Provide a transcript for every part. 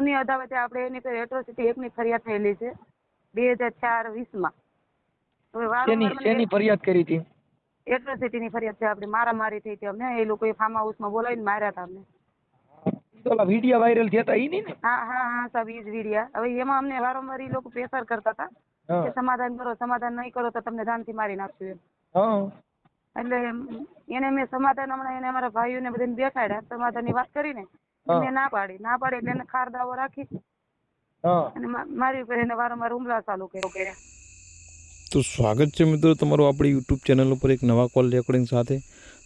જૂની અદાવતે આપણે એની પર એટ્રોસિટી એકની ફરિયાદ થયેલી છે બે હજાર ચાર વીસમાં. હવે શેની શેની ફરિયાદ કરી હતી? એટ્રોસિટીની ફરિયાદ છે આપણે મારામારી થઈ હતી અમને. એ લોકોએ ફાર્મ હાઉસમાં બોલાવીને માર્યા હતા અમને. ઓલા વાયરલ થયા હતા ઈ નહીં ને? હા હા હા સાહેબ ઈ જ વિડિયા. હવે એમાં અમને વારંવાર એ લોકો પ્રેશર કરતા હતા કે સમાધાન કરો સમાધાન નહીં કરો તો તમને જાનથી મારી નાખશું એમ. એટલે એને મેં સમાધાન હમણાં એને અમારા ભાઈઓને બધાને બેસાડ્યા સમાધાનની વાત કરીને મેં ના પાડી ના પાડી એટલે એને ખાર દાવો રાખી. અને મારી ઉપર એને વારંવાર હુમલા ચાલુ કર્યા. તો સ્વાગત છે મિત્રો તમારું આપણી યુટ્યુબ ચેનલ ઉપર એક નવા કોલ રેકોર્ડિંગ સાથે.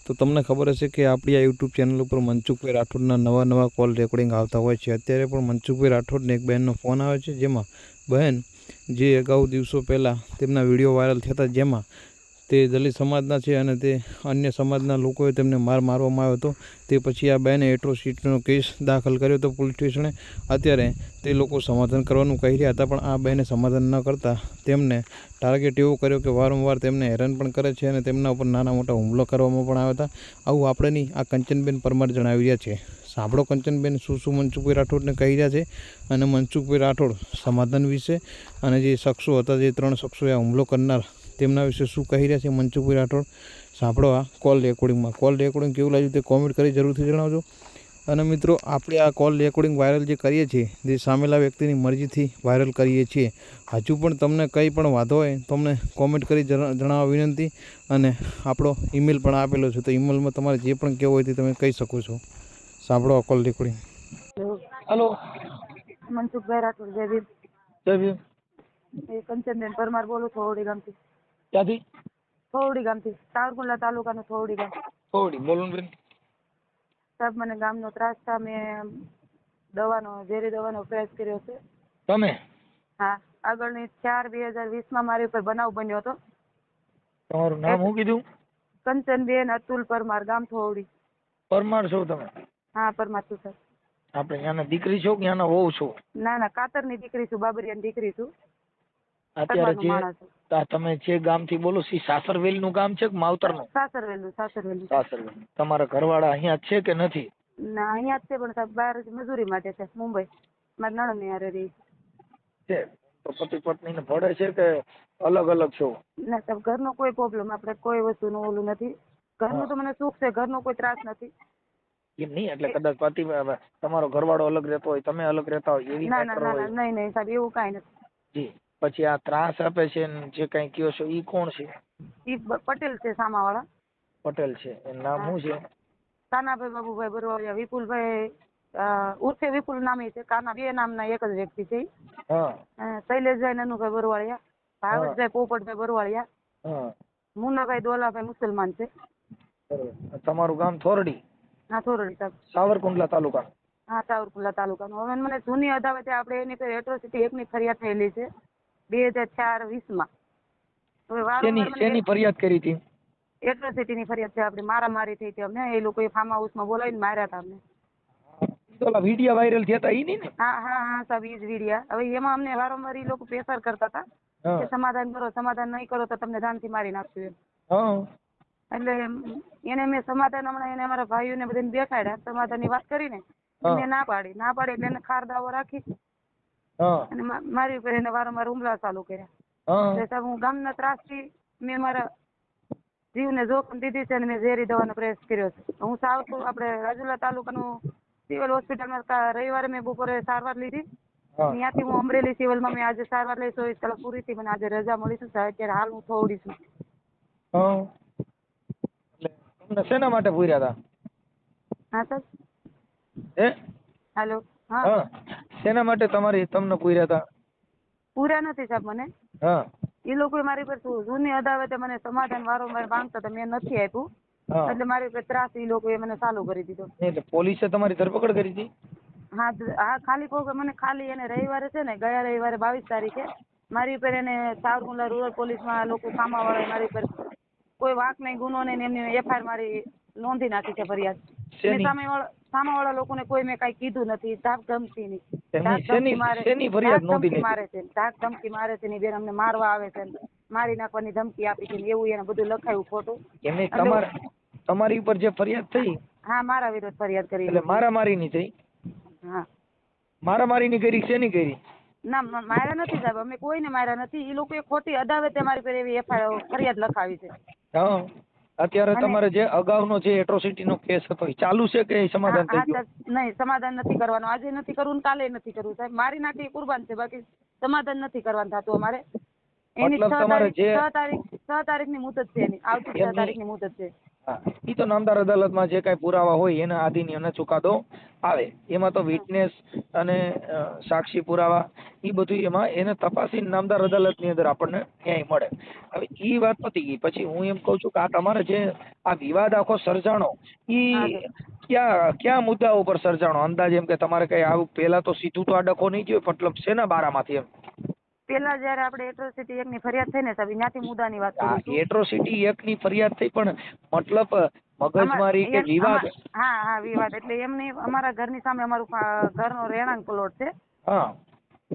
તો તમને ખબર હશે કે આપણી આ યુટ્યુબ ચેનલ ઉપર મનસુખભાઈ રાઠોડના નવા નવા કોલ રેકોર્ડિંગ આવતા હોય છે. અત્યારે પણ મનસુખભાઈ રાઠોડને એક બહેનનો ફોન આવે છે જેમાં બહેન જે અગાઉ દિવસો પહેલાં તેમના વીડિયો વાયરલ થતા જેમાં તે દલિત સમાજના છે અને તે અન્ય સમાજના લોકોએ તેમને માર મારવામાં આવ્યો હતો. તે પછી આ બહેને એટ્રોસિટીનો કેસ દાખલ કર્યો હતો પોલીસ સ્ટેશને અત્યારે તે લોકો સમાધાન કરવાનું કહી રહ્યા હતા, પણ આ બેને સમાધાન ન કરતા તેમને ટાર્ગેટ એવો કર્યો કે વારંવાર તેમને હેરાન પણ કરે છે અને તેમના ઉપર નાના મોટા હુમલો કરવામાં પણ આવ્યા હતા. આવું આપણે નહીં આ કંચનબેન પરમાર જણાવી રહ્યા છે. સાંભળો કંચનબેન, શું શું મનસુખભાઈ રાઠોડને કહી રહ્યા છે અને મનસુખભાઈ રાઠોડ સમાધાન વિશે અને જે શખ્સો હતા, જે ત્રણ શખ્સોએ હુમલો કરનાર તેમના વિશે શું કહી રહ્યા છે મનસુખભાઈ રાઠોડ? સાંભળો આ કોલ રેકોર્ડિંગમાં કોલ રેકોર્ડિંગ કેવું લાગ્યું તે કોમેન્ટ કરી જરૂરથી જણાવજો. અને મિત્રો આપણે આ કોલ રેકોર્ડિંગ વાયરલ જે કરીએ છીએ જે સામેલા વ્યક્તિની મરજીથી વાયરલ કરીએ છીએ હજુ પણ તમને કંઈ પણ વાંધો હોય તો અમને કોમેન્ટ કરી જણાવવા વિનંતી. અને આપણો ઈમેલ પણ આપેલો છે તો ઈમેલમાં તમારે જે પણ કહેવું હોય તે તમે કહી શકો છો. સાંભળો આ call recording hello Mansukhbhai Rathod જય ભીમ. જય ભીમ. એ કંચનબેન પરમાર બોલું થોવડી ગામથી. ક્યાંથી? થોવડી ગામથી સાવરકુંડલા તાલુકાનું થોવડી ગામ થોડી બોલો બેન. સાહેબ મને ગામનો ત્રાસ છે મેં દવાનો ઝેરી દવાનો પ્રયાસ કર્યો છે. તમે? હા આગળની ચાર બે હજાર વીસમાં મારી ઉપર બનાવ બન્યો હતો. તમારું નામ શું કીધું? કંચનબેન અતુલ પરમાર ગામ થોવડી. પરમાર છો તમે? હા પરમાર છું સર આપણે ત્યાંના દીકરી છો કે ત્યાંના વહુ છો? ના ના કાતરની દીકરી છું બાબરિયાની દીકરી છું. અત્યારે જે તમે જે ગામથી બોલો છો સાસરવેલનું ગામ છે કે માવતરનું? સાસરવેલનું સાસરવેલ તમારા ઘરવાળા અહીંયા છે કે નથી? ના અહીંયા જ છે પણ સાહેબ બહાર મજૂરી માટે છે મુંબઈ. મારા નણંદની હારે રહી. છે. તો પતિ પત્નીને ભળે છે કે અલગ અલગ છો? ના સાહેબ ઘરનો કોઈ પ્રોબ્લેમ આપણે કોઈ વસ્તુ નું ઓલું નથી. ઘરનું તો મને સુખ છે ઘરનો કોઈ ત્રાસ નથી. એમ નહીં? એટલે કદાચ પતિ તમારો ઘરવાળો અલગ રહેતો હોય તમે અલગ રહેતા હોય એવી ના ના ના ના નહીં નહીં સાહેબ એવું કાંઈ નથી. જી. પછી આ ત્રાસ આપે છે ને જે કઈ કયો છો ઈ કોણ છે? ઈ પટેલ છે સામાવાળા. પટેલ છે. એનું નામ શું છે? કાનાભાઈ બાબુભાઈ બરવાડિયા વિપુલભાઈ ઉર્ફે વિપુલ નામે છે. કાના બે નામના એક જ વ્યક્તિ છે શૈલેષભાઈ નનુભાઈ બરવાળિયા ભાવતભાઈ પોપટભાઈ બરવાડિયા હા. મુન્નાભાઈ દોલાભાઈ મુસલમાન છે. તમારું ગામ થોરડી? હા થોરડી સાહેબ. સાવરકુંડલા તાલુકા હા સાવરકુંડલા તાલુકાનું. હવે મને જૂની અદાવતે આપણે એની પર એટ્રોસિટી એકની ફરિયાદ થયેલી છે. બે હજાર ચાર વીસમાં હવે શેની વારંવાર શેની ફરિયાદ કરી હતી? એટ્રોસિટીની ફરિયાદ છે. આપણે મારામારી થઈ હતી અમને. એ લોકોએ ફાર્મ બોલાવીને માર્યા હતા અમને. તો ઓલા વાયરલ થયા હતા ઈ ને? હા હા હા સાહેબ ઈ જ વિડિયા. હવે એમાં અમને વારંવાર ઈ લોકો પ્રેશર કરતા હતા કે સમાધાન કરો સમાધાન નહીં કરો તો તમને જાનથી મારી નાખશું એમ. એટલે એને મેં સમાધાન હમણાં એને અમારા ભાઈઓને બધાને સમાધાન સમાધાનની વાત કરીને. મેં ના પાડી. ના પાડી એટલે એને ખાર દાવો રાખી. અને મારી ઉપર એને વારંવાર હુમલા ચાલુ કર્યા. એટલે સાહેબ હું ગામના ત્રાસથી મેં મારા જીવને જોખમ દીધી છે અને મેં ઝેરી દવાનો પ્રયાસ કર્યો છે. હું સાવ આપણે રાજુલા તાલુકાનું સિવિલ હોસ્પિટલમાં રવિવારે મેં બપોરે સારવાર લીધી. ત્યાંથી હું અમરેલી સિવિલમાં મેં આજે સારવાર લઈ ચોવીસ કલાક પૂરી થઈ મને આજે રજા મળી છે. સાહેબ અત્યારે હાલ હું થોડી છું. તમને શેના માટે પૂર્યા હતા? હા સર હે? હાલો. હા. શેના માટે તમારી તમને પૂર્યા હતા પૂરા નથી સાહેબ મને. હા. એ લોકો મારી પર જૂની અદાવતે મને સમાધાન વારંવાર માંગતા હતા મેં નથી આપ્યું. એટલે મારી ઉપર ત્રાસ એ લોકોએ મને ચાલુ કરી દીધો. એટલે પોલીસે તમારી ધરપકડ કરી હતી હા હા ખાલી કહું કે મને ખાલી એને રવિવારે છે ને ગયા રવિવારે બાવીસ તારીખે મારી ઉપર એને સાવરકુંડલા રૂરલ પોલીસમાં લોકો કામાવાળા મારી પર કોઈ વાંક નહીં ગુનો નહીં એમની એફઆઈઆર મારી નોંધી નાખી છે ફરિયાદ. ને સામેવાળા સામેવાળા લોકોને કોઈ મેં કઈ કીધું નથી. ધાક ધમકી ની ધાક ધમકી મારે? મારે છે ધાક ધમકી મારે છે ને બેન અમને મારવા આવે છે મારી નાખવાની ધમકી આપી છે એવું એને બધું લખાયું ખોટું. એમની તમારા તમારી ઉપર જે ફરિયાદ થઈ? હા મારા વિરુદ્ધ ફરિયાદ કરી એટલે મારામારી ની થઈ? હા. મારામારીની કરી શેની કરી? ના માર્યા નથી સાહેબ. અમે કોઈને માર્યા નથી. એ લોકોએ ખોટી અદાવતે મારી પર એવી એફઆઈઆર ફરિયાદ લખાવી છે. હા. અત્યારે તમારે જે અગાઉનો જે એટ્રોસિટી નો કેસ હતો એ ચાલુ છે કે એ સમાધાન થઈ ગયું? નહીં સમાધાન નથી કરવાનું. આજે નથી કરવું ને કાલે નથી કરવું. સાહેબ મારી નાખી કુરબાન છે બાકી સમાધાન નથી કરવાનું થતું અમારે. એની મતલબ છ તમારે તારીખ જે- છ તારીખ છ તારીખની મુદત છે એની. આવતી છ તારીખ તારીખની મુદત છે. ઈ તો નામદાર અદાલતમાં જે કાંઈ પુરાવા હોય એના આધીન એને ચુકાદો આવે. એમાં તો વિટનેસ અને સાક્ષી પુરાવા ઈ બધું એમાં એને તપાસીને નામદાર અદાલતની અંદર આપણને ન્યાય મળે. હવે ઈ વાત પતી ગઈ. પછી હું એમ કહું છું કે આ તમારે જે આ વિવાદ આખો સર્જાણો ઈ. ક્યાં ક્યાં મુદ્દાઓ ઉપર સર્જાણો? અંદાજ એમ કે તમારે કઈ આવું પહેલા તો સીધું તો આ ડખો નહીં ગયો મતલબ શેના બારામાંથી એમ? પેલા જયારે આપણે એટ્રોસિટી એકની ફરિયાદ થઈ ને સાહેબ ત્યાંથી મુદ્દાની વાત કરું ની એટ્રોસિટી એકની ફરિયાદ થઈ પણ મતલબ મગજમારી કે વિવાદ? હા હા વિવાદ. એટલે એમની અમારા ઘરની સામે અમારું ઘર ઘરનો રહેણાંક પ્લોટ છે. હા.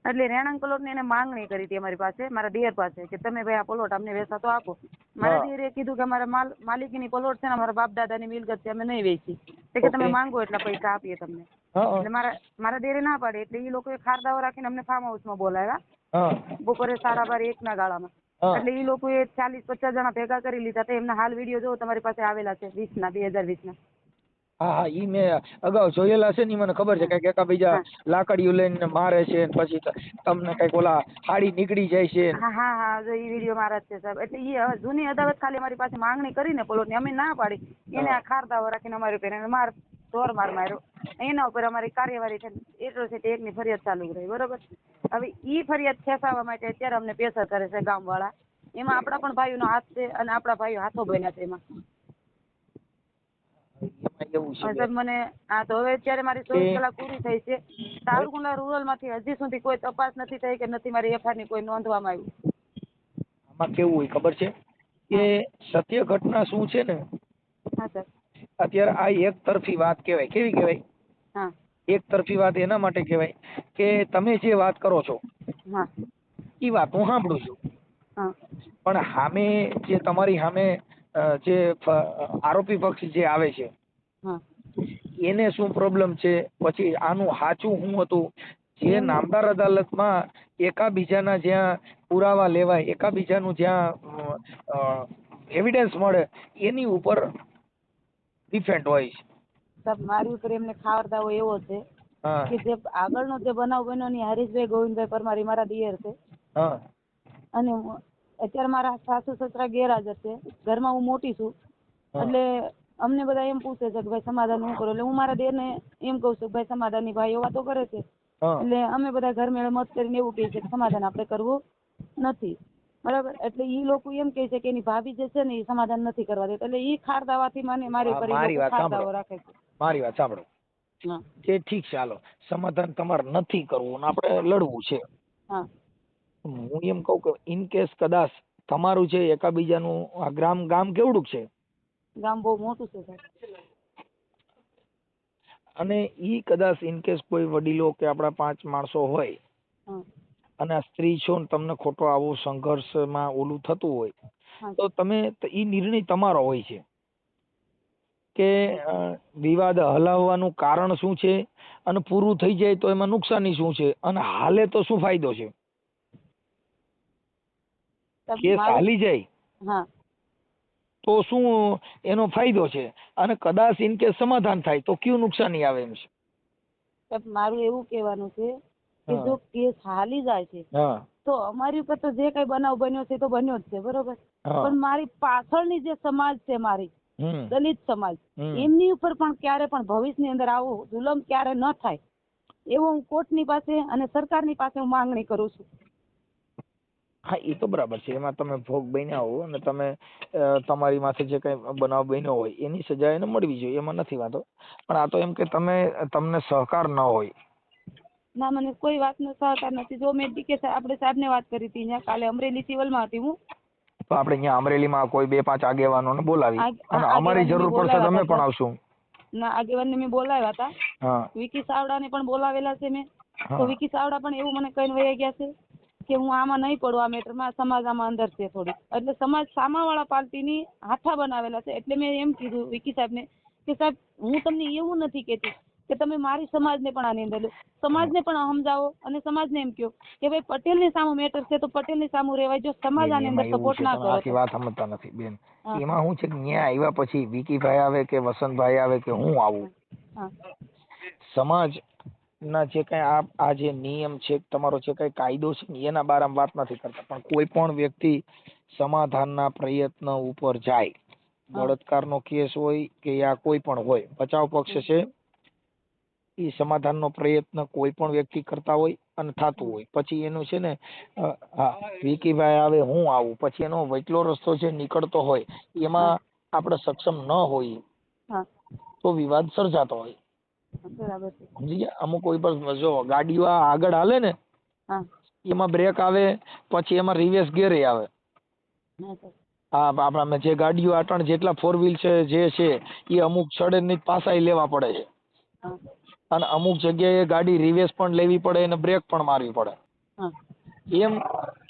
એટલે રહેણાંક પ્લોટની એને માંગણી કરી હતી અમારી પાસે મારા દિયર પાસે કે તમે ભાઈ આ પ્લોટ અમને વેચાતો આપો. મારા. દિયરે કીધું કે અમારા માલ માલિકીની પ્લોટ છે ને અમારા બાપ દાદાની મિલકત છે અમે નહીં વેચી. કે તમે માંગો એટલા પૈસા આપીએ તમને. એટલે મારા મારા દિયરે ના પાડે એટલે એ લોકોએ ખારદાઓ રાખીને અમને ફાર્મ હાઉસમાં બોલાવ્યા. હા બપોરે સાડા બાર એક ના ગાળામાં એટલે એ લોકોએ ચાલીસ પચાસ જણા ભેગા કરી લીધા તો એમના હાલ વીડિયો જો તમારી પાસે આવેલા છે વીસના બે હજાર વીસના. હા હા ઈ મેં અગાઉ જોયેલા છે ને મને ખબર છે. કંઈક એકા બીજા લાકડીઓ લઈને મારે છે ને પછી તમને કંઈક ઓલા હાડી નીકળી જાય છે હા હા હા જો એ વીડિયો મારા છે સાહેબ. એટલે ઈ જૂની અદાવત ખાલી અમારી પાસે માંગણી કરીને પ્લોટની અમે ના પાડી. એને આ ખારદાઓ રાખીને અમારી ઉપર માર ઢોર માર માર્યો. એના ઉપર અમારી કાર્યવાહી છે એટ્રોસિટી એકની ફરિયાદ ચાલુ રહી બરોબર? હવે ઈ ફરિયાદ ખેંચાવવા માટે અત્યારે અમને પ્રેશર કરે છે ગામવાળા. એમાં આપણા પણ ભાઈઓનો હાથ છે અને આપણા ભાઈઓ હાથો બન્યા છે એમાં. મને હા તો હવે અત્યારે મારી ચોવીસ કલાક પૂરી થઈ છે. સાવરકુંડલા રૂરલમાંથી હજી સુધી કોઈ તપાસ નથી થઈ કે નથી મારી એફઆઈઆરની કોઈ નોંધવામાં આવ્યું આમાં કેવું હોય ખબર છે? કે સત્ય ઘટના શું છે ને? હા સર. અત્યારે આ એક તરફી વાત કહેવાય. કેવી કહેવાય? એક તરફી વાત એના માટે કહેવાય કે તમે જે વાત કરો છો એ વાત હું સાંભળું છું. પણ સામે જે તમારી સામે જે આરોપી પક્ષ જે આવે છે એને શું પ્રોબ્લેમ છે? પછી આનું સાચું હું હતું? જે. નામદાર અદાલતમાં એકાબીજાના જ્યાં પુરાવા લેવાય એકાબીજાનું જ્યાં એવિડન્સ મળે એની ઉપર ડિફેન્ટ હોય છે. સાહેબ મારી ઉપર એમને ખાવરદાવો એવો છે કે જે આગળનો જે બનાવ બન્યો ને હરીશભાઈ ગોવિંદભાઈ પરમાર મારા દિયર છે. અને અત્યારે મારા સાસુ સસરા ગેરહાજર છે. ઘરમાં હું મોટી છું. એટલે અમને બધા એમ પૂછે છે કે ભાઈ સમાધાન હું કરો? એટલે હું મારા દેરને એમ કહું છું કે ભાઈ એવા તો કરે છે. એટલે અમે બધા ઘર મેળે મત કરીને એવું કહીએ છીએ કે સમાધાન આપણે કરવું નથી. બરાબર? એટલે ઈ લોકો એમ કહે છે કે એની ભાભી જે છે ને એ સમાધાન નથી કરવા દેતા. એટલે ઈ ખારદાવાથી મને મારી હા, મારી વાત સાંભળો. રાખે છે. મારી વાત સાંભળો. જે ઠીક છે હાલો. સમાધાન તમારે નથી કરવું ને આપણે લડવું છે. હા. હું એમ કહું કે ઇન કેસ કદાચ તમારું છે એકાબીજાનું આ ગ્રામ ગામ કેવડું છે? ગામ બહુ મોટું છે સાહેબ. અને ઈ કદાચ ઇન કેસ કોઈ વડીલો કે આપણા પાંચ માણસો હોય અને આ સ્ત્રી છો ને તમને ખોટો આવો સંઘર્ષમાં ઓલું થતું હોય તો તમે ઈ નિર્ણય તમારો હોય છે. કે વિવાદ હલાવવાનું કારણ શું છે અને પૂરું થઈ જાય તો એમાં નુકસાની શું છે અને હાલે તો શું ફાયદો છે? કેસ હાલી જાય હા. તો શું એનો ફાયદો છે? અને કદાચ ઇન કેસ સમાધાન થાય તો કયું નુકસાની આવે એમ છે? મારું એવું કહેવાનું છે કે જો કેસ હાલી જાય છે તો અમારી ઉપર તો જે કઈ બનાવ બન્યો છે તો બન્યો જ છે બરોબર? પણ મારી પાછળની જે સમાજ છે મારી દલિત સમાજ એમની ઉપર પણ ક્યારે પણ ભવિષ્યની અંદર આવો જુલમ ક્યારે ન થાય એવો હું કોર્ટની પાસે અને સરકારની પાસે હું માંગણી કરું છું. હા એ તો બરાબર છે. એમાં તમે ભોગ બન્યા હો અને તમે તમારી માથે જે કઈ બનાવ બન્યો હોય એની સજા એને મળવી જોઈએ એમાં નથી વાંધો. પણ આ તો એમ કે તમે તમને સહકાર ન હોય ના મને કોઈ વાતનો સહકાર નથી. જો મેં ડીકે આપણે સાહેબને વાત કરી હતી અહીંયા કાલે અમરેલી સિવિલમાં હતી હું. તો આપણે અહીંયા અમરેલીમાં કોઈ બે પાંચ આગેવાનોને બોલાવી. અને અમારી જરૂર પડશે તમે પણ આવશું. ના આગેવાનને મેં બોલાવ્યા હતા. વિકી સાવડાને પણ બોલાવેલા છે મેં. તો વિકી સાવડા પણ એવું મને કહીને વહી ગયા છે કે હું આમાં નહીં પડું આ મેટરમાં સમાજ આમાં અંદર છે થોડી એટલે સમાજ સામાવાળા પાર્ટીની હાથા બનાવેલા છે. એટલે મેં એમ કીધું વિકી સાહેબને કે સાહેબ હું તમને એવું નથી કહેતી કે તમે મારી સમાજને પણ આની અંદર લો સમાજને પણ સમજાવો અને સમાજને એમ કહો કે ભાઈ પટેલની સામે મેટર છે તો પટેલની સામે રહેવાય. જો સમાજ આની અંદર સપોર્ટ ના કરે આખી વાત સમજતા નથી બેન. એમાં હું છે કે ન્યા આવ્યા પછી વિકીભાઈ આવે કે વસંતભાઈ આવે કે હું આવું? સમાજ ના જે કઈ આ આ જે નિયમ છે તમારો જે કઈ કાયદો છે ને એના બારામાં વાત નથી કરતા. પણ કોઈ પણ વ્યક્તિ સમાધાનના પ્રયત્ન ઉપર જાય. બળાત્કારનો કેસ હોય કે યા કોઈ પણ હોય. બચાવ પક્ષ છે એ સમાધાનનો પ્રયત્ન કોઈ પણ વ્યક્તિ કરતા હોય અને થતું હોય. પછી એનું છે ને હા વિકીભાઈ આવે હું આવું. પછી એનો વચલો રસ્તો છે નીકળતો હોય એમાં આપણે સક્ષમ ન હોઈએ તો વિવાદ સર્જાતો હોય. સમજી ગયા? અમુક કોઈ પણ જો ગાડીઓ આગળ હાલે ને એમાં બ્રેક આવે પછી એમાં રિવર્સ ગેરે આવે. હા આપણા જે ગાડીઓ આટણ જેટલા ફોર વ્હીલ છે જે છે એ અમુક છડે ની પાસાય લેવા પડે છે. અને અમુક જગ્યાએ ગાડી રિવેસ પણ લેવી પડે અને બ્રેક પણ મારવી પડે. એમ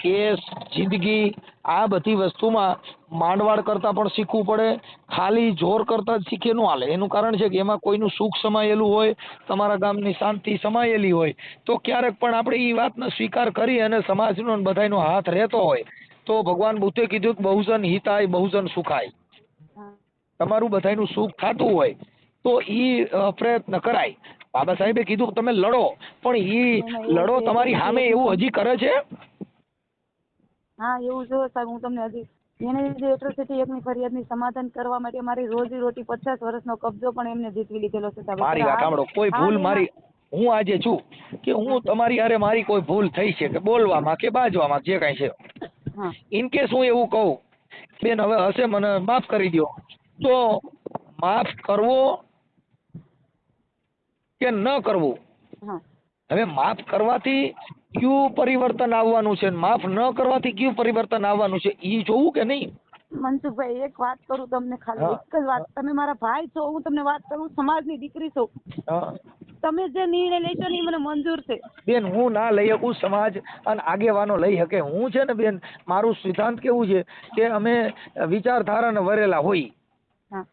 કેસ જિંદગી આ બધી વસ્તુમાં માંડવાડ કરતા પણ શીખવું પડે. ખાલી જોર કરતા જ શીખે નું હાલે. એનું કારણ છે કે એમાં કોઈનું સુખ સમાયેલું હોય તમારા ગામની શાંતિ સમાયેલી હોય તો ક્યારેક પણ આપણે એ વાતનો સ્વીકાર કરી અને સમાજનો ને બધાયનો હાથ રહેતો હોય તો ભગવાન બુદ્ધે કીધું કે બહુજન હિતાય બહુજન સુખાય. તમારું બધાનું સુખ થતું હોય તો એ પ્રયત્ન કરાય. બાબા સાહેબે કીધું તમે લડો. પણ એ લડો તમારી સામે એવું હજી કરે છે? હા એવું જો સાહેબ હું તમને હજી એને જે એટ્રોસિટી એકની ફરિયાદની સમાધાન કરવા માટે મારી રોજી રોટી પચાસ વર્ષનો કબજો પણ એમને જીતવી લીધેલો છે સાહેબ. મારી વાત સાંભળો કોઈ ભૂલ મારી હું આજે છું કે હું તમારી હારે મારી કોઈ ભૂલ થઈ છે કે બોલવામાં કે બાજવામાં જે કાંઈ છે. ઇન કેસ હું એવું કહું બેન હવે હશે મને માફ કરી દ્યો. તો માફ કરવો કે ન કરવું? હવે માફ કરવાથી કયું પરિવર્તન આવવાનું છે? માફ ન કરવાથી કયું પરિવર્તન આવવાનું છે? એ જોવું કે નહીં? મનસુખભાઈ એક વાત કરું તમને ખાલી. એક જ વાત. તમે મારા ભાઈ છો હું તમને વાત કરું સમાજની દીકરી છો. તમે જે નિર્ણય લેશો ને એ મને મંજૂર છે. બેન હું ના લઈ શકું સમાજ અને આગેવાનો લઈ શકે. હું છે ને બેન મારું સિદ્ધાંત કેવું છે કે અમે વિચારધારાને વરેલા હોય.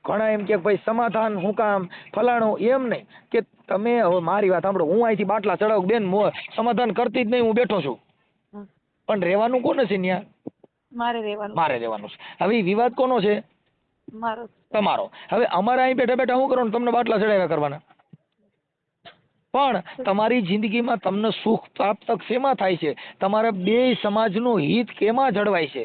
ઘણા એમ કે ભાઈ સમાધાન હું કામ ફલાણું એમ નહીં. કે તમે હવે મારી વાત સાંભળો હું અહીંથી બાટલા ચડાવું બેન સમાધાન કરતી જ નહીં હું બેઠો છું. પણ રહેવાનું કોને છે ત્યાં મારે રહેવાનું મારે રહેવાનું છે. હવે વિવાદ કોનો છે? મારો તમારો. હવે અમારે અહીં બેઠા બેઠા શું કરવાનું તમને બાટલા ચડાવ્યા કરવાના? પણ તમારી જિંદગીમાં તમને સુખ પ્રાપ્ત શેમાં થાય છે? તમારા બે સમાજનું હિત કેમાં જળવાય છે?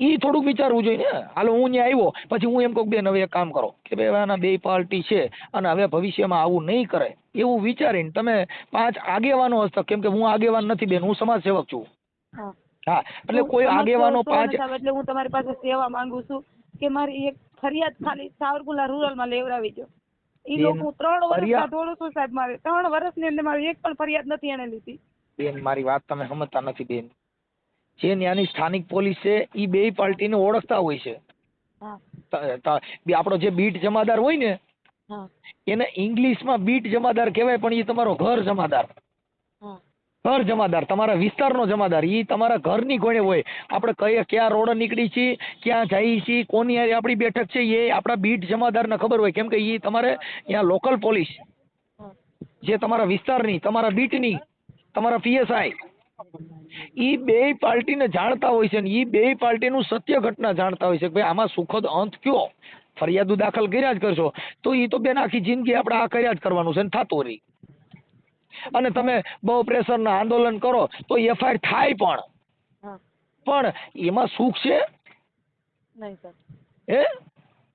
ઈ થોડુંક વિચારવું જોઈએ ને. હાલો હું ત્યાં આવ્યો પછી હું એમ કહું બેન હવે એક કામ કરો. કે ભાઈ આના બે પાર્ટી છે અને હવે ભવિષ્યમાં આવું નહીં કરે એવું વિચારીને તમે પાંચ આગેવાનો હસ્તક કેમ કે હું આગેવાન નથી બેન હું સમાજ સેવક છું. હા. એટલે કોઈ આગેવાનો પાંચ એટલે હું તમારી પાસે સેવા માંગુ છું કે મારી એક ફરિયાદ ખાલી સાવરકુંડલા રૂરલમાં લેવડાવી દો ઈ લોકો ત્રણ વર્ષ ફરિયાદ- છું સાહેબ મારે. ત્રણ વર્ષની અંદર મારી એક પણ ફરિયાદ નથી એને લીધી. બેન મારી વાત તમે સમજતા નથી બેન. જે ત્યાંની સ્થાનિક પોલીસ છે એ બે પાર્ટીને ઓળખતા હોય છે. આપણો જે બીટ જમાદાર હોય ને એને ઇંગ્લિશમાં બીટ જમાદાર કહેવાય પણ એ તમારો ઘર જમાદાર. ઘર જમાદાર તમારા વિસ્તારનો જમાદાર એ તમારા ઘરની કોણે હોય. આપણે કઈ ક્યાં રોડ નીકળી છીએ ક્યાં જઈએ છીએ કોની આપણી બેઠક છે એ આપણા બીટ જમાદારને ખબર હોય. કેમ કે એ તમારે ત્યાં લોકલ પોલીસ. જે તમારા વિસ્તારની તમારા બીટની તમારા પીએસઆઈ ઈ બે પાર્ટીને જાણતા હોય છે ને એ બે પાર્ટીનું સત્ય ઘટના જાણતા હોય છે કે ભાઈ આમાં સુખદ અંત કયો? ફરિયાદો દાખલ કર્યા જ કરશો. તો એ તો બેન આખી જિંદગી આપણે આ કર્યા જ કરવાનું છે ને થતું રહી. અને તમે બહુ પ્રેશરના આંદોલન કરો તો એફઆઈઆર થાય પણ. પણ એમાં સુખ છે? નહીં સર. હે?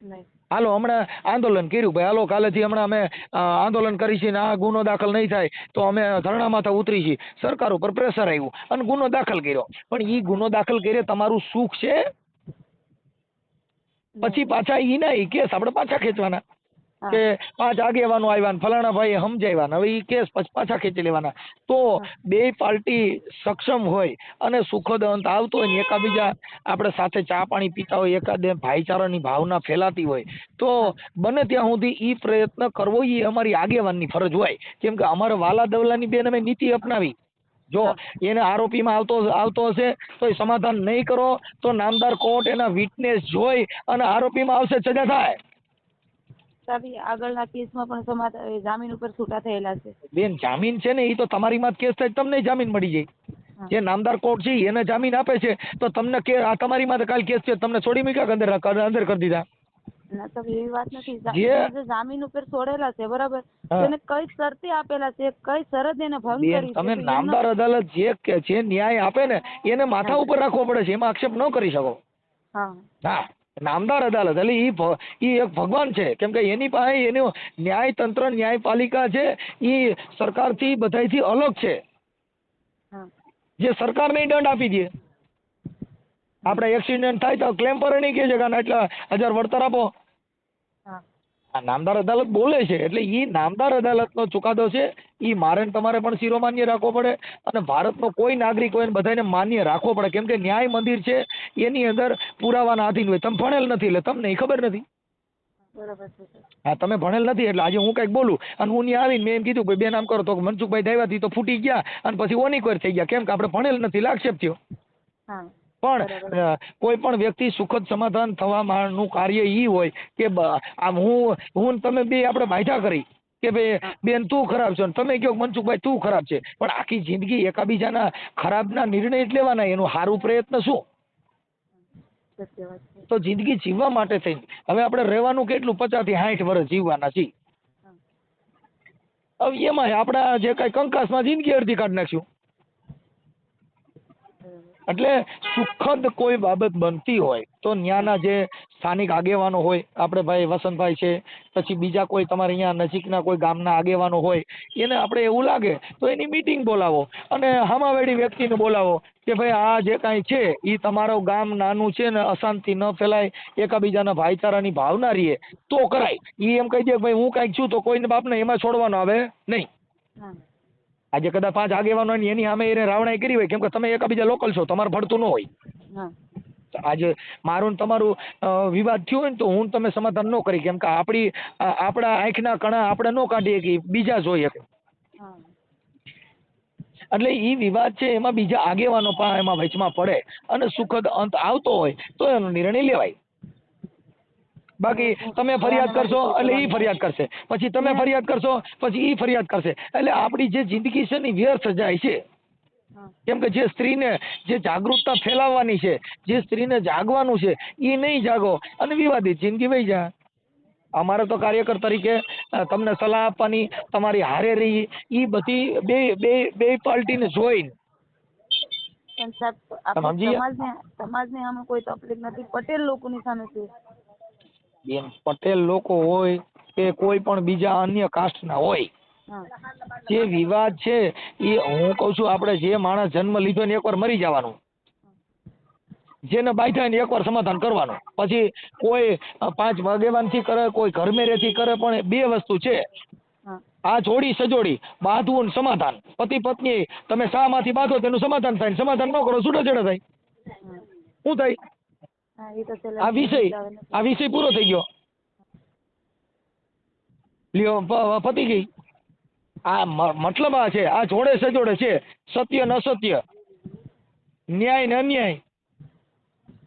નહીં. હાલો, હમણાં આંદોલન કર્યું ભાઈ. હાલો, કાલેથી હમણાં અમે આંદોલન કરી છીએ આ ગુનો દાખલ નહીં થાય તો અમે ધરણામાં તો ઉતરી છીએ. સરકાર ઉપર પ્રેશર આવ્યું અને ગુનો દાખલ કર્યો. પણ એ ગુનો દાખલ કર્યો તમારું સુખ છે? પછી પાછા એ ના એ કેસ આપણે પાછા ખેંચવાના. કે પાંચ આગેવાનો આવ્યા ફલાણા ભાઈ સમજાવ્યા હવે એ કેસ પછી પાછા ખેંચી લેવાના. તો બે પાર્ટી સક્ષમ હોય અને સુખદ અંત આવતો હોય ને એકાબીજા આપણે સાથે ચા પાણી પીતા હોય એકાદ ભાઈચારાની ભાવના ફેલાતી હોય તો બને ત્યાં સુધી એ પ્રયત્ન કરવો એ અમારી આગેવાનની ફરજ હોય. કેમ કે અમારે વાલા દવલાની બેન અમે નીતિ અપનાવી. જો એને આરોપીમાં આવતો આવતો હશે તો સમાધાન નહીં કરો તો નામદાર કોર્ટ એના વિટનેસ જોઈ અને આરોપીમાં આવશે સજા થાય. સાહેબ આગળના કેસમાં પણ એ જામીન ઉપર છૂટા થયેલા છે. બેન જામીન છે ને એ તો તમારી માં કેસ થાય તમને જામીન મળી જાય. જે નામદાર કોર્ટ છે એને જામીન આપે છે તો તમને કે આ તમારી માં કાલ કેસ છે તમને છોડી મૂક્યા કે અંદર અંદર કરી દીધા? ના સાહેબ એવી વાત નથી. જામીન ઉપર છોડેલા છે બરાબર. તેને કઈ શરતે આપેલા છે કઈ શરત એને ભંગ કરી તમે નામદાર અદાલત જે કે- જે ન્યાય આપે ને એને માથા ઉપર રાખવો પડે છે એમાં આક્ષેપ ન કરી શકો. હા. હા. નામદાર અદાલત એટલે એ ઈ એક ભગવાન છે. કેમ કે એની પાસે એનું ન્યાયતંત્ર ન્યાયપાલિકા છે એ સરકારથી બધાયથી અલગ છે. જે સરકારને દંડ આપી દે. આપણે એક્સિડન્ટ થાય તો ક્લેમ પર નહીં કહે છે કે આટલા હજાર વળતર આપો. આ નામદાર અદાલત બોલે છે એટલે એ નામદાર અદાલતનો ચુકાદો છે એ મારે તમારે પણ શિરોમાન્ય રાખવો પડે અને ભારતનો કોઈ નાગરિક હોય બધાને માન્ય રાખવો પડે. કેમ કે ન્યાય મંદિર છે એની અંદર પુરાવાના આધીન હોય. તમે ભણેલ નથી એટલે તમને ખબર નથી. હા તમે ભણેલ નથી એટલે આજે હું કંઈક બોલું અને હું ત્યાં આવીને મેં એમ કીધું કે નામ કરો તો મનસુખભાઈ દાવ્યા તો ફૂટી ગયા અને પછી ઓનિકવાર થઈ ગયા. કેમ કે આપણે ભણેલ નથી. લાક્ષેપ થયો. હા. પણ કોઈ પણ વ્યક્તિ સુખદ સમાધાન થવાનું કાર્ય ઈ હોય કે આમ હું હું તમે બે આપણે બાયઠા કરી કે ભાઈ બેન તું ખરાબ છે તમે કહો કે મનસુખભાઈ તું ખરાબ છે. પણ આખી જિંદગી એકાબીજાના ખરાબના નિર્ણય જ લેવાના એનું સારું પ્રયત્ન શું? તો જિંદગી જીવવા માટે થઈ હવે આપણે રહેવાનું કેટલું? પચાસથી સાઠ વર્ષ જીવવાના છીએ. હવે એમાં આપણા જે કઈ કંકાસમાં જિંદગી અડધી કાઢી નાખશું એટલે સુખદ કોઈ બાબત બનતી હોય તો ત્યાંના જે સ્થાનિક આગેવાનો હોય, આપણે ભાઈ વસંતભાઈ છે, પછી બીજા કોઈ તમારે અહીંયા નજીકના કોઈ ગામના આગેવાનો હોય, એને આપણે એવું લાગે તો એની મિટિંગ બોલાવો અને હામાવેડી વ્યક્તિને બોલાવો કે ભાઈ આ જે કાંઈ છે એ તમારો ગામ નાનું છે ને અશાંતિ ન ફેલાય, એકાબીજાના ભાઈચારાની ભાવના રહીએ, તો કરાય. એ એમ કહી દે ભાઈ હું કાંઈક છું તો કોઈને બાપને એમાં છોડવાનો આવે નહીં. આજે કદાચ પાંચ આગેવાનો હોય ને એની સામે એને રાવણાઈ કરી હોય કેમ કે તમે એકબીજા લોકલ છો તમારે ભળતું ન હોય. આજે મારું ને તમારું વિવાદ થયો હોય ને તો હું તમે સમાધાન ન કરી કેમ કે આપણી આપણા આંખના કણા આપણે ન કાઢીએ કે બીજા જોઈએ એટલે એ વિવાદ છે એમાં બીજા આગેવાનો પણ એમાં વચમાં પડે અને સુખદ અંત આવતો હોય તો એનો નિર્ણય લેવાય. બાકી તમે ફરિયાદ કરશો એટલે એ ફરિયાદ કરશે. પછી તમે ફરિયાદ કરશો પછી એ ફરિયાદ કરશે. એટલે આપણી જે જિંદગી છે ને વ્યર્થ જાય છે. કેમ કે જે સ્ત્રીને જે જાગૃતતા ફેલાવવાની છે જે સ્ત્રીને જાગવાનું છે એ નહીં જાગો અને વિવાદિત જિંદગી વહી જાય. અમારે તો કાર્યકર તરીકે તમને સલાહ આપવાની તમારી હારે રહી એ બધી બે બે બે પાર્ટીને જોઈને. પણ સાહેબ સમાજને સમાજને આમાં કોઈ તકલીફ નથી. પટેલ લોકોની સામે છે. બેન પટેલ લોકો હોય કે કોઈ પણ બીજા અન્ય કાસ્ટના હોય જે વિવાદ છે એ હું કહું છું આપણે જે માણસ જન્મ લીધો ને એકવાર મરી જવાનું. જેને બાંધ્યા ને એકવાર સમાધાન કરવાનું. પછી કોઈ પાંચ વાગેવાનથી કરે કોઈ ઘરમેરેથી કરે પણ બે વસ્તુ છે. આ જોડી સજોડી બાંધવું ને સમાધાન. પતિ પત્ની તમે શા માંથી બાંધો તેનું સમાધાન થાય ને સમાધાન ન કરો છૂટાછેડા થાય. શું થાય? આ વિષય આ વિષય પૂરો થઈ ગયો લ્યો પતી ગઈ આ મતલબ આ છે આ જોડે સજોડે છે સત્ય ને અસત્ય ન્યાય ને અન્યાય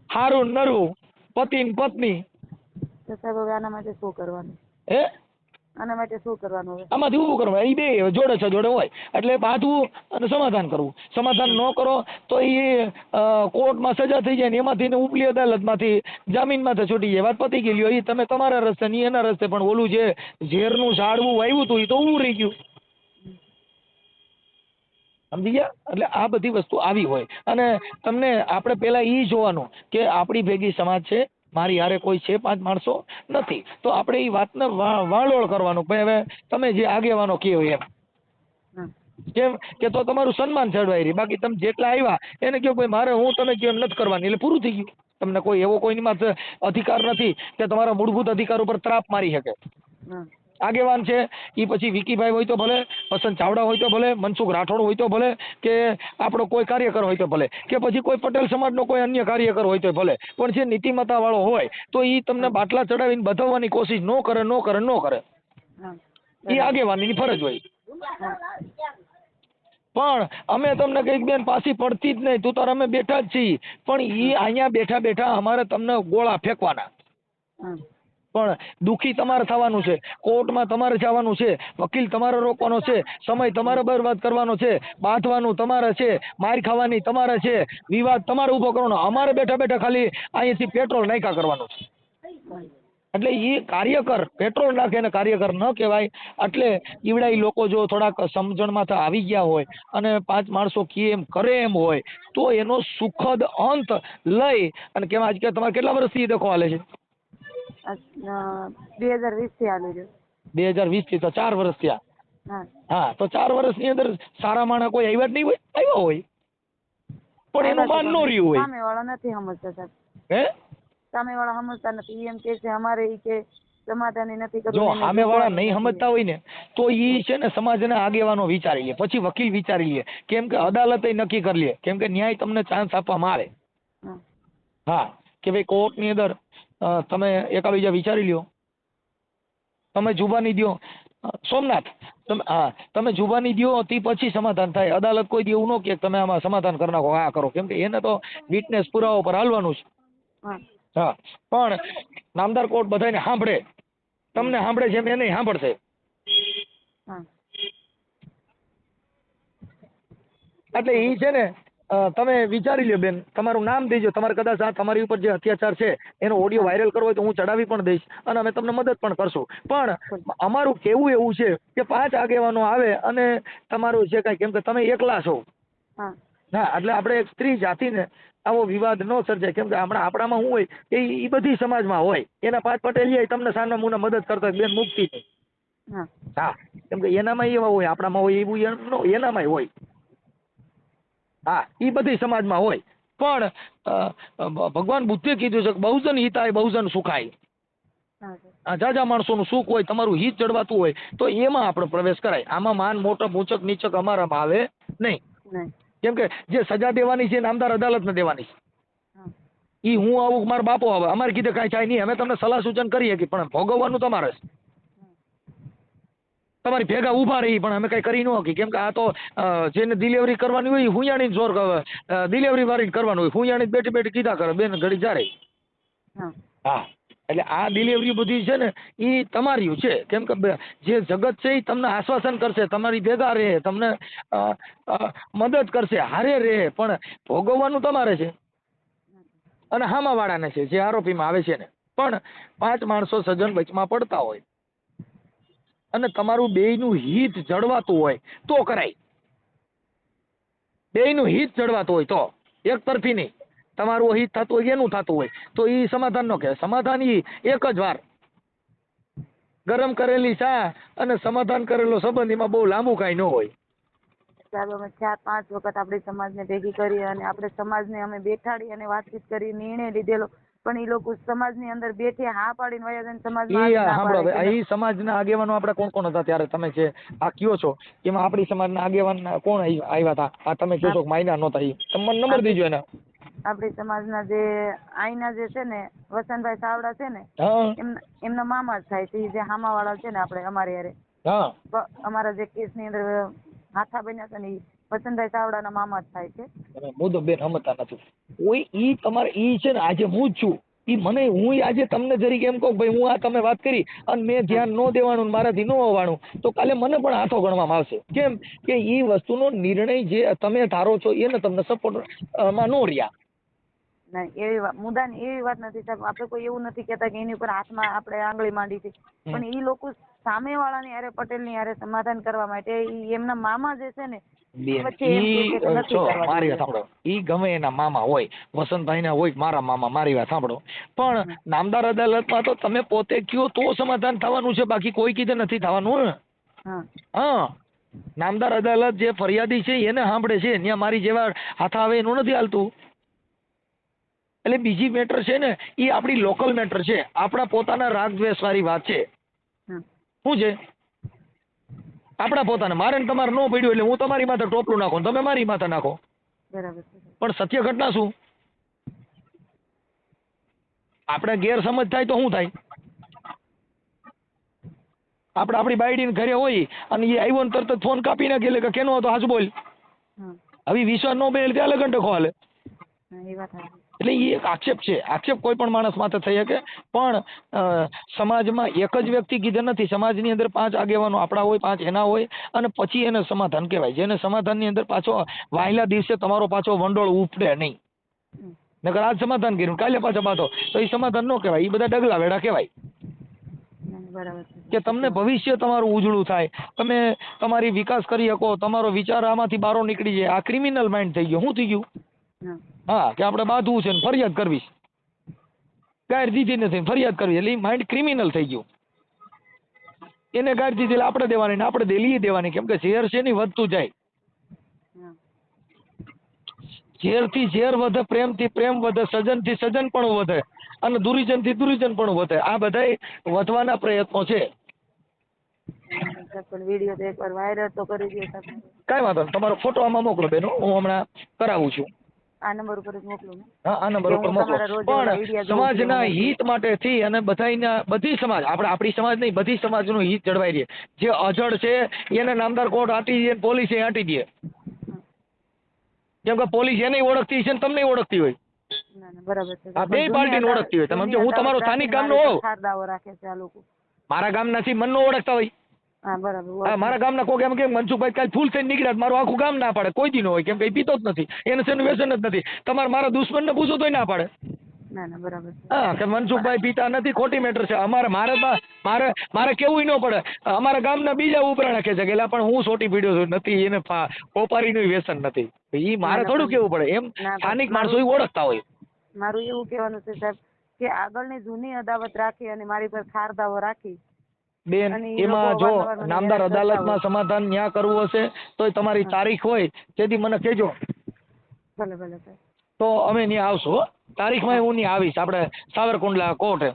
હારું નરું પતિ ને પત્ની આના માટે શું કરવાનું હે આના માટે શું કરવાનું હવે? આમાંથી ઊભું કરવું એ બે જોડે છે જોડે હોય. એટલે બાંધવું અને સમાધાન કરવું સમાધાન ન કરો તો એ કોર્ટમાં સજા થઈ જાય ને એમાંથી ને ઉપલી અદાલતમાંથી જામીનમાંથી છૂટી જાય. વાત પતી ગયેલી હોય. એ તમે તમારા રસ્તે નહીં એના રસ્તે પણ ઓલું જે ઝેરનું ઝાડવું વાવ્યું હતું એ તો ઊભું રહી ગયું. સમજી ગયા? એટલે આ બધી વસ્તુ આવી હોય. અને તમને આપણે પેલા એ જોવાનું કે આપણી ભેગી સમાજ છે મારી હારે કોઈ છે પાંચ માણસો? નથી. તો આપણે એ વાતને વાળોળ કરવાનું. ભાઈ હવે તમે જે આગેવાનો કહો એમ. કેમ કે તો તમારું સન્માન જળવાઈ રહી. બાકી તમે જેટલા આવ્યા એને કહો ભાઈ મારે હું તમે કહો એમ નથી કરવાની. એટલે પૂરું થઈ ગયું. તમને કોઈ એવો કોઈની અધિકાર નથી કે તમારા મૂળભૂત અધિકાર ઉપર ત્રાપ મારી શકે. આગેવાન છે. એ પછી વિકીભાઈ હોય તો ભલે વસંત ચાવડા હોય તો ભલે મનસુખ રાઠોડ હોય તો ભલે કે આપણો કોઈ કાર્યકર હોય તો ભલે કે પછી કોઈ પટેલ સમાજનો કોઈ અન્ય કાર્યકર હોય તો ભલે. પણ જે નીતિમત્તા વાળો હોય તો એ તમને બાટલા ચડાવીને બધાવવાની કોશિશ ન કરે ન કરે ન કરે. એ આગેવાનીની ફરજ હોય. પણ અમે તમને કંઈક બેન પાછી પડતી જ નહીં. તું તાર અમે બેઠા જ છીએ. પણ એ અહીંયા બેઠા બેઠા અમારે તમને ગોળા ફેંકવાના. પણ દુખી તમારે થવાનું છે, કોર્ટમાં તમારે જવાનું છે, વકીલ તમારે રોકવાનો છે, સમય તમારે બરબાદ કરવાનો છે, બાંધવાનું તમારે છે, માર ખાવાની તમારે છે, વિવાદ તમારે ઊભો કરવાનો, અમારે બેઠા બેઠા ખાલી અહીંયાથી પેટ્રોલ નાખ્યા કરવાનું છે. એટલે એ કાર્યકર, પેટ્રોલ નાખે ને કાર્યકર ન કહેવાય, એટલે ઈવડા એ લોકો જો થોડાક સમજણમાં આવી ગયા હોય, અને પાંચ માણસો કે એમ કરે એમ હોય, તો એનો સુખદ અંત લઈ અને કેમ આજ કે તમારે કેટલા વર્ષથી દેખવા હાલે છે? બે હજાર વીસથી રહ્યું. બે હજાર વીસથી તો ચાર વર્ષ થયા. હા. હા તો ચાર વર્ષની અંદર સારા માણસ કોઈ આવ્યા જ નહીં હોય આવ્યા હોય. પણ એનું માન ન રહ્યું હોય. સામે વાળા નથી સમજતા સાહેબ. હે? સામે વાળા સમજતા નથી. એમ કે છે અમારે ઈ કે સમાધાની નથી કરવું જો સામે વાળા નહીં સમજતા હોય ને તો ઈ છે ને સમાજના આગેવાનો વિચારી લે. પછી વકીલ વિચારી લે. કેમ કે અદાલતે નક્કી કરી લે. કેમ કે ન્યાય તમને ચાન્સ આપવામાં આવે. હા. કે ભાઈ કોર્ટની અંદર અ, તમે એકાબીજા વિચારી લ્યો. તમે જુબાની દ્યો. સોમનાથ તમે હા તમે જુબાની દ્યો તે પછી સમાધાન થાય. અદાલત કોઈ દી એવું ન કે તમે આમાં સમાધાન કરી નાખો. આ કરો. કેમ કે એને તો વિટનેસ પુરાવા પર હાલવાનું છે હા. પણ નામદાર કોર્ટ બધાને સાંભળે. તમને સાંભળે છે એમ એને સાંભળશે. એટલે એ છે ને તમે વિચારી લ્યો બેન તમારું નામ દેજો તમારે કદાચ આ તમારી ઉપર જે અત્યાચાર છે એનો ઓડિયો વાયરલ કરવો હોય તો હું ચડાવી પણ દઈશ અને અમે તમને મદદ પણ કરશું. પણ અમારું કેવું એવું છે કે પાંચ આગેવાનો આવે અને તમારું છે કાંઈ કેમ કે તમે એકલા છો. હા. હા એટલે આપણે એક સ્ત્રી જાતિને આવો વિવાદ ન સર્જાય. કેમ કે હમણાં આપણામાં શું હોય એ એ બધી સમાજમાં હોય. એના પાંચ પટેલિયા તમને સાના મુના મદદ કરતા બેન મુક્તિ નહીં. હા. હા કેમ કે એનામાં એવા હોય આપણામાં હોય એવું એનામાં એનામાંય હોય. હા એ બધી સમાજમાં હોય. પણ ભગવાન બુદ્ધે કીધું છે કે બહુજન હિતાય બહુજન સુખાય જાજા માણસોનું સુખ હોય તમારું હિત જળવાતું હોય તો એમાં આપણે પ્રવેશ કરાય. આમાં માન મોટપ ઊંચક નીચક અમારામાં આવે નહીં. કેમ કે જે સજા દેવાની છે નામદાર અદાલતને દેવાની. છે એ ઈ હું આવું મારા બાપો આવે. અમારે કીધે કાંઈ થાય નહીં. અમે તમને સલાહ સૂચન કરીએ કે પણ ભોગવવાનું તમારે. છે તમારી ભેગા ઊભા રહી પણ અમે કઈ કરી ન હકી કેમ કે આ તો જેને ડિલિવરી કરવાની હોય હુંયાણી જોર ડિલિવરી વાળી કરવાનું હોય. હુંયાણી બેઠી બેઠી કીધા કરે બેન ઘડી જારે હા. હા. એટલે આ ડિલિવરી બધી છે ને એ તમારી છે. કેમ કે જે જગત છે એ તમને આશ્વાસન કરશે તમારી ભેગા રહે તમને મદદ કરશે હારે રહે પણ ભોગવવાનું તમારે છે. અને હામાવાળાને છે જે આરોપીમાં આવે છે ને. પણ પાંચ માણસો સજ્જન વચમાં પડતા હોય. અને તમારું બેયનું હિત જળવાતું હોય તો કરાય. બેયનું હિત જળવાતું હોય તો. એક તરફી નહીં. તમારું હિત થતું હોય એનું થતું હોય તો એ સમાધાન નો કહેવાય. સમાધાન એ એક જ વાર. ગરમ કરેલી ચા અને સમાધાન કરેલો સંબંધ એમાં બહુ લાંબુ કાંઈ ન હોય. ચાલો, અમે ચાર, પાંચ વખત આપણે સમાજને ભેગી કરી અને આપણે સમાજને અમે બેઠાડી અને વાતચીત કરી, નિર્ણય લીધેલો. પણ એ લોકો સમાજની અંદર બેઠે હા પાડીને વયા જાય કે ઈ સમાજના આગેવાનો આપણે કોણ કોણ હતા ત્યારે? તમે જે આ કયો છો એમાં આપણી સમાજના આગેવાન કોણ આવ્યા હતા? આ તમે કયો છો માયના નહોતા એ તમે નંબર દેજો એના. આપણી સમાજના જે આઈના જે છે ને વસંતભાઈ સાવડા છે ને એમના મામા જ થાય છે. જે હામાવાળા છે ને આપણે અમારી હારે. અમારા જે કેસની અંદર હાથા બન્યા છે ને વસંતભાઈ ચાવડાના મામા જ થાય છે. મુદ્દો બેન સમજતા નથી. કોઈ ઈ તમારે ઈ છે ને આજે હું જ છું. ઈ મને હું આજે તમને જરીક એમ કહું ભાઈ હું આ તમે વાત કરી અને મેં ધ્યાન ન દેવાનું મારાથી ન હોવાનું તો કાલે મને પણ હાથો ગણવામાં આવશે. કેમ કે ઈ વસ્તુનો નિર્ણય જે તમે ધારો છો એને તમને સપોર્ટમાં ન રહ્યા. ના એવી વાત મુદ્દાની એવી વાત નથી સાહેબ. આપણે કોઈ એવું નથી કહેતા કે એની ઉપર હાથમાં આપણે આંગળી માંડી છે. પણ એ લોકો સામેવાળાની હારે પટેલની હારે સમાધાન કરવા માટે ઈ એમના મામા જે છે ને બેન પછી એમ કહે ઈ છે કે નથી જો મારી વાત સાંભળો. ઈ ગમે એના મામા હોય વસંતભાઈ ના હોય મારા મામા મારી વાત સાંભળો. પણ નામદાર અદાલતમાં તો તમે પોતે કયો તો સમાધાન થવાનું છે બાકી કોઈ કીધે નથી થવાનું હા. હા. નામદાર અદાલત જે ફરિયાદી છે એને સાંભળે છે ત્યાં મારી જેવા હાથ આવે એનું નથી હાલતું. એટલે બીજી મેટર છે ને એ આપણી લોકલ મેટર છે. આપણા પોતાના રાગ દ્વેષ વાળી વાત છે. શું છે? આપણા પોતાના. મારે ને તમારે ન પડ્યું એટલે હું તમારી માથે ટોપલું નાખો તમે મારી માથે નાખો. બરાબર પણ સત્ય ઘટના શું? આપણે ગેરસમજ થાય તો શું થાય? આપણે આપણી બાયડીને ઘરે હોય અને એ આવ્યો ને તરત જ ફોન કાપી નાખે એટલે કે કેનો હતો? હાજુ બોલ. હવે વિશ્વાસ ન બેલ ત્યાં લગન ટકો હાલે. એ વાત એટલે એ એક આક્ષેપ છે. આક્ષેપ કોઈ પણ માણસ માથે થઈ શકે, પણ સમાજમાં એક જ વ્યક્તિ કીધે નથી. સમાજની અંદર પાંચ આગેવાનો આપણા હોય, પાંચ એના હોય, અને પછી એને સમાધાન કહેવાય. જેને સમાધાનની અંદર પાછો વાયલા દિવસે તમારો પાછો વંડોળ ઉપડે નહીં. નકર આજ સમાધાન કર્યું. કાલે પાછા બાંધો. તો એ સમાધાન ન કહેવાય. એ બધા ડગલા વેડા કહેવાય. કે તમને ભવિષ્ય તમારું ઉજળું થાય. તમે તમારી વિકાસ કરી શકો. તમારો વિચાર આમાંથી બારો નીકળી જાય. આ ક્રિમિનલ માઇન્ડ થઈ ગયો. શું થઈ ગયું? હા. કે આપણે બાંધવું છે ને ફરિયાદ કરવી. ગાયર દીધી નથી ફરિયાદ કરવી. એટલે માઇન્ડ ક્રિમિનલ થઈ ગયું. એને ગાયર દીધી એટલે આપણે દેવાની ને આપણે દેલી દેવાની. કેમ કે ઝેર છે ને વધતું જાય? હા. ઝેરથી ઝેર વધે પ્રેમથી પ્રેમ વધે સજનથી સજન પણ વધે અને દુરીજનથી દુરીજન પણ વધે. આ બધાય વધવાના પ્રયત્નો છે. કઈ વીડિયો તો એકવાર વાયરલ તો કરી દો સાહેબ વાંધો તમારો ફોટો આમાં મોકલો બેન. હું હમણાં કરાવું છું. આ નંબર ઉપર મોકલું હા. આ નંબર ઉપર મોકલો. તમારા રોજ ઓલા પણ સમાજના છું. હિત માટેથી અને બધાયના બધી સમાજ આપણે આપણી સમાજ નહીં બધી સમાજનું હિત જળવાઈ રહે. જે અજળ છે એને નામદાર કોર્ટ આટી દે પોલીસ એ આટી દે. કેમ કે પોલીસ એને ઓળખતી છે ને તમને ઓળખતી હોય. ના ના બરાબર છે. આ બેય પાર્ટીને ઓળખતી હોય. તમે સમજો, હું તમારો સ્થાનિક ગામનો હોઉં. મારા ગામનાથી મનનો ઓળખતા હોય. હા બરાબર હા મારા ગામના કોઈ એમ કે મનસુખભાઈ કાલ ફૂલ થઈને નીકળ્યા મારું આખું ગામ ના પાડે. કોઈ દી ન હોય. કેમ કે પીતો જ નથી. એને શેનું વ્યસન જ નથી. તમારે મારા દુશ્મનને પૂછો તોય ના પાડે. ના ના બરાબર હા કે મનસુખભાઈ પીતા નથી ખોટી મેટર છે. અમારે મારે મારે મારે કેવું ન પડે. અમારા ગામના બીજા ઉપરાણા કે છે કે પણ હું સોટી પીડ્યો છું. નથી એને કોપારીનું વ્યસન નથી. ઈ મારે થોડું કેવું પડે. એમ સ્થાનિક માણસો ઓળખતા હોય. મારું એવું કહેવાનું છે સાહેબ કે આગળની જૂની અદાવત રાખી અને મારી પર ખારદાવો રાખી. બેન એમાં જો નામદાર અદાલતમાં સમાધાન ન્યા કરવું હશે તો તમારી તારીખ હોય તેથી મને કહેજો. ભલે ભલે તો અમે ત્યાં આવશું. તારીખમાં હું ત્યાં આવીશ. આપણે સાવરકુંડલા કોર્ટે.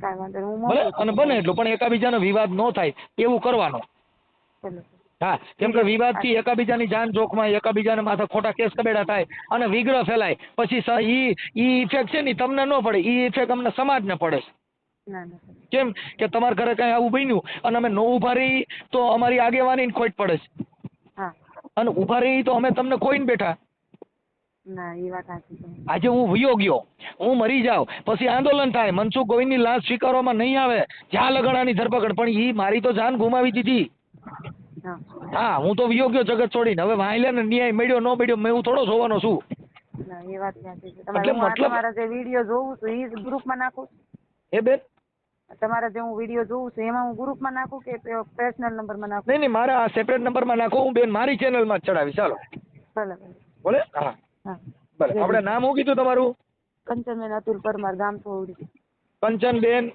ભલે અને બને એટલું પણ એકાબીજાનો વિવાદ ન થાય. એવું કરવાનો. હા કેમ કે વિવાદથી એકાબીજાની જાન જોખમાય એકાબીજાને માથે ખોટા કેસ કબેડા થાય અને વિગ્રહ ફેલાય. પછી ઈ ઈ ઇફેક્ટ છે ને તમને ન પડે ઈ ઇફેક્ટ અમને સમાજને પડે. કેમ કે તમારા ઘરે કઈ આવું બન્યું અને અમે નો રહી તો અમારી આગેવાની ખોટ પડે છે. અને ઊભા રહી તો અમે તમને ખોઈને બેઠા. એ આજે હું વયો ગયો. હું મરી જાઉં. પછી આંદોલન થાય. મનસુખ ગોવિંદની લાશ સ્વીકારવામાં નહીં આવે. જ્યાં લગડાની ધરપકડ. પણ ઈ મારી તો જાન ગુમાવી દીધી. હા. હા તો વયો ગયો જગત છોડીને. હવે વાયલે ને ન્યાય મળ્યો ન મળ્યો મેં હું થોડો જોવાનો છું. એ એટલે મતલબ- મારા જે વીડિયો જોઉં છું એ ગ્રુપમાં નાખું એ બેન? તમારા જે હું વીડિયો જોઉં છું એમાં હું ગ્રુપમાં નાખું કે પર્સનલ નંબરમાં નાખું? નહીં નહીં મારા આ સેપરેટ નંબરમાં નાખું હું બેન મારી ચેનલમાં જ ચડાવી ચાલો ભલે ભલે. હા. હા. ભલે. આપણે નામ શું કીધું તમારું? કંચનબેન અતુલ પરમાર ગામ થોડી કંચનબેન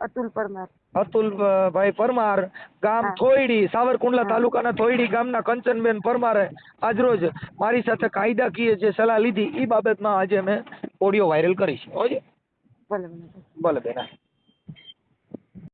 અતુલ પરમાર. અતુલ ભાઈ પરમાર ગામ થોઈડી સાવરકુંડલા. તાલુકાના થોઈડી ગામના કંચનબેન પરમારે આજરોજ મારી સાથે કાયદાકીય જે સલાહ લીધી એ બાબતમાં આજે અમે ઓડિયો વાયરલ કરી છે ભલે ભલે. બેન.